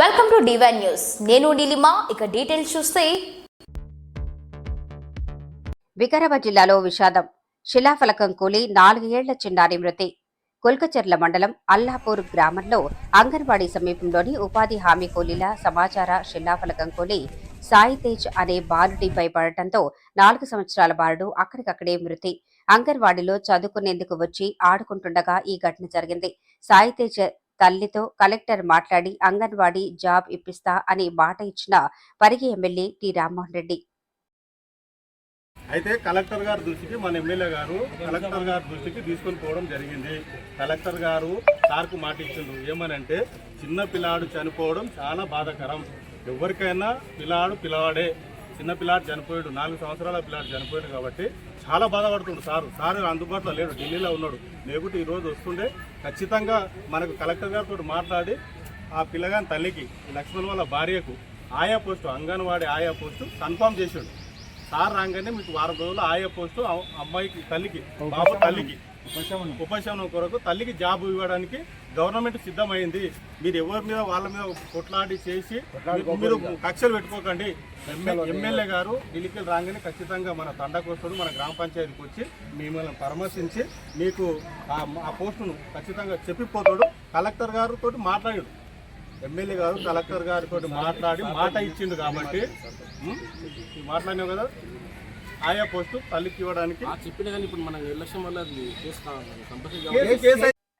Welcome to divine news నేను నీలిమా ఇక details చూస్తే. వికారాబాద్ జిల్లాలో విషాదం. శిలాఫలకం కూలి నాలుగేళ్ళ చిన్నారి మృతి. కొల్కచెర్ల మండలం అల్లాపూర్ గ్రామంలో అంగన్వాడీ సమీపంలోని ఉపాధి హామీ కూలీల సమాచార శిలాఫలకం కూలి సాయి తేజ్ అనే బాలుడిపై పడటంతో నాలుగు సంవత్సరాల బాలుడు అక్కడికక్కడే మృతి. అంగన్వాడీలో చదువుకునేందుకు వచ్చి ఆడుకుంటుండగా ఈ ఘటన జరిగింది. సాయి తేజ్ తల్లితో కలెక్టర్ మాట్లాడి అంగన్వాడీ జాబ్ ఇప్పిస్తా అని మాట ఇచ్చిన పరిగి ఎమ్మెల్యే టి రామ్మోహన్ రెడ్డి. అయితే కలెక్టర్ గారి దృష్టికి మన ఎమ్మెల్యే గారు కలెక్టర్ గారి దృష్టికి తీసుకొని పోవడం జరిగింది. కలెక్టర్ గారు సార్కు మాట ఇచ్చిండ్రు. ఏమనంటే చిన్న పిల్లాడు చనిపోవడం చాలా బాధాకరం. ఎవరికైనా పిల్లాడు పిల్లవాడే చిన్న పిల్లాడు చనిపోయాడు నాలుగు సంవత్సరాల పిల్లాడు చనిపోయాడు కాబట్టి చాలా బాధపడుతుండు సారు. సారు అందుబాటులో లేడు ఢిల్లీలో ఉన్నాడు. లేకుంటే ఈ రోజు వస్తుండే ఖచ్చితంగా మనకు కలెక్టర్ గారితో మాట్లాడి ఆ పిల్లగాని తల్లికి లక్ష్మణ్ వాళ్ళ భార్యకు ఆయా పోస్టు అంగన్వాడీ ఆయా పోస్టు కన్ఫర్మ్ చేసిండు. సార్ రాగానే మీకు వారం రోజులు ఆయా పోస్టు అమ్మాయికి తల్లికి బాబు తల్లికి ఉపశమనం కొరకు తల్లికి జాబ్ ఇవ్వడానికి గవర్నమెంట్ సిద్ధమైంది. మీరు ఎవరి మీద వాళ్ళ మీద కొట్లాడి చేసి మీరు కక్షలు పెట్టుకోకండి. ఎమ్మెల్యే ఎమ్మెల్యే గారు ఢిల్లీకి రాగానే ఖచ్చితంగా మన తండకు వస్తాడు మన గ్రామ పంచాయతీకి వచ్చి మిమ్మల్ని పరామర్శించి మీకు ఆ- ఆ పోస్టును ఖచ్చితంగా చెప్పిపోతాడు. కలెక్టర్ గారితో మాట్లాడాడు. ఎమ్మెల్యే గారు కలెక్టర్ గారితో మాట్లాడి మాట ఇచ్చిండు కాబట్టి మాట్లాడినావు కదా? ఆయా పోస్టు తల్లికి ఇవ్వడానికి ఆ చెప్పిన కానీ ఇప్పుడు మనం ఎలక్షన్ వల్ల అది కేసు కావాలి compulsory case- case